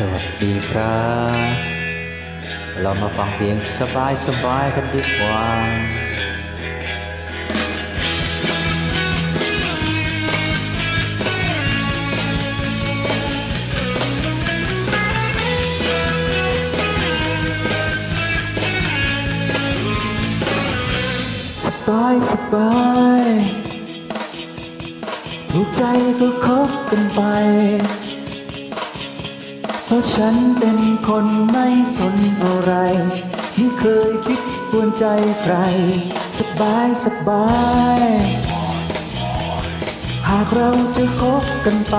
สวัสดีครับ เรามาฟังเพลงสบายสบายๆกันดีกว่าสบายสบายถูกใจก็คบกันไป เพราะฉันเป็นคนไม่สนอะไร ไม่เคยคิดกวนใจใคร สบายสบาย หากเราจะคบกันไป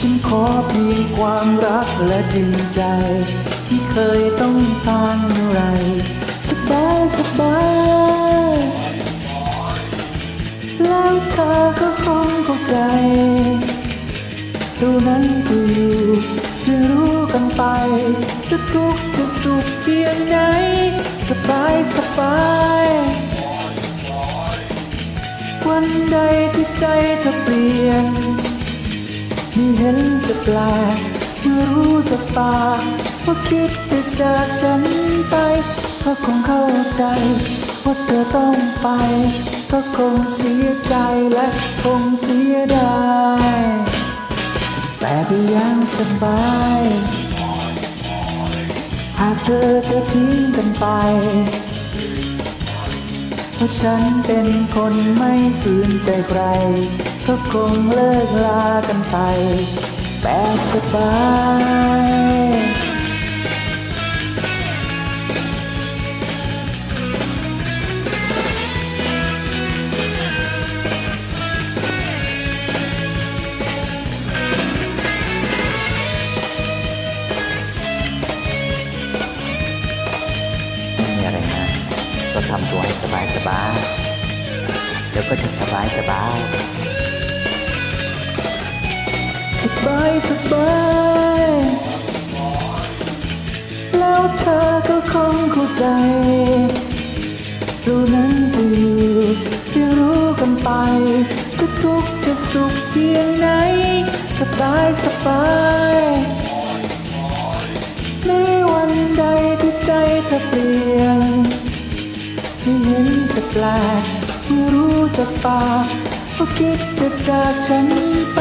ฉันขอเพียงความรักและจริงใจ ไม่เคยต้องการอะไร สบายสบายแล้วเธอก็คงเข้าใจ รู้นั้นจะอยู่เพื่อรู้กันไป จะทุกข์จะสุขเพียงไหนสบายสบาย วันใดที่ใจเธอเปลี่ยนไม่เห็นจะแปลกเมื่อรู้จากปากว่าคิดจะจากฉันไปเธอคงเข้าใจว่าเธอต้องไปเธอคงเสียใจและคงเสียดาย สบาย หากเธอจะทิ้งกันไป เพราะฉันเป็นคนไม่ฝืนใจใคร ก็คงเลิกลากันไป แต่สบาย ก็ทำตัวให้สบายสบายแล้วก็จะสบายสบายสบายสบายแล้วเธอก็คงเข้าใจรู้นั้นจะอยู่เพียงรู้กันไป จะทุกข์จะสุขเพียงไหนสบายสบายในวันใดที่ใจเธอเปลี่ยน ไม่เห็นจะแปลกไม่รู้จะปากว่าคิดจะจากฉันไป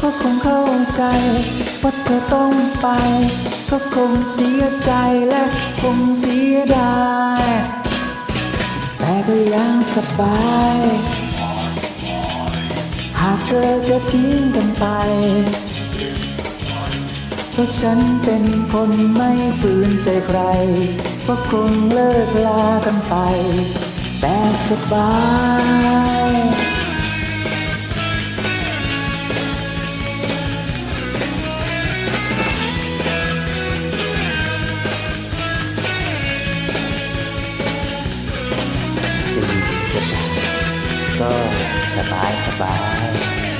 ก็คงเข้าใจว่าเธอต้องไป ก็คงเสียใจและคงเสียดายแต่ก็ยังสบาย หากเธอจะทิ้งกันไป เพราะฉันเป็นคนไม่ฝืนใจใครก็คงเลิกลากันไป แต่สบายก็สบายสบาย